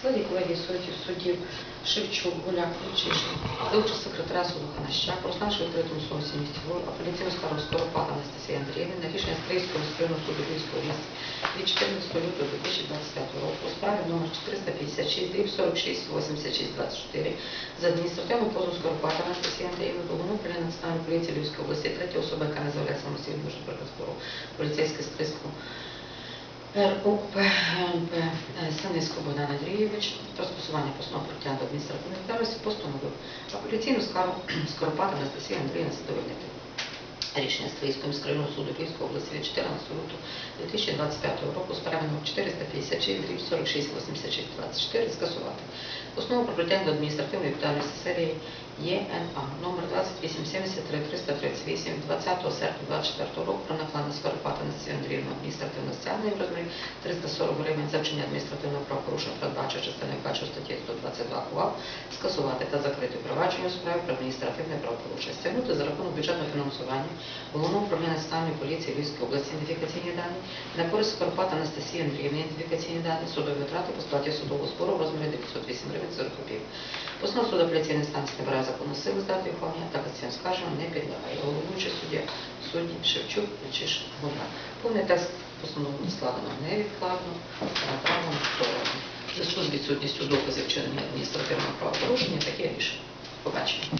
складі колегії суддів, суддів Шевчук, Гуляк, Ключишин, за секретаря суду Ханащак, розглянувши відкритому судді місцевої апеляційну скаргу Скоропада Анастасії Андріївни на рішення Стрийського міськрайонного суду Львівської області від 14 лютого 2025 року у справі номер 456 дріб 46 86 24 за адміністративну позову Скоропада Анастасії Андріївни до головного управління Національної поліції Львівської області, третя особа, яка не з'являється самостійно, може поліцейське Стрийського РУП МП Саниського Богдан Андрійович про скасування постанови про притягнення до адміністративної відповідальності постановив апеляційну скаргу Скоропата Анастасії Андріївни задовольнити. Рішення Стрийського міськрайонного суду Київської області від 14 лютого 2025 року з номер 456 дріб 46 86 24 скасувати. Постанову про притягнення до адміністративної відповідальності серії ЄНА номер 2873 338 20 серпня 24 року про накладення Скоропада Анастасії Андріївни адміністративного стягнення в розмірі 340 гривень за вчинення адміністративного правопорушення, передбачено частиною першої статті 122 КУАП, скасувати та закрити провадження у справі про адміністративне правопорушення, стягнути за рахунок бюджетного фінансування головного управління національної поліції Львівської області ідентифікаційні дані, на користь Скоропада Анастасії Андріївни ідентифікаційні дані, судові витрати по сплаті судового збору в розмірі 908 гривень 40 копійок. Постанова суду апеляційної станції набирає законну силу з дати ухвалення та касаційним скарженням не підлягає. Головуючий суддя судді Шевчук Чиш Гуляк. Повний текст постанови складено невідкладно, направлено в сторону. В з відсутністю доказів вчинення адміністративного правопорушення таке рішення. Побачимо.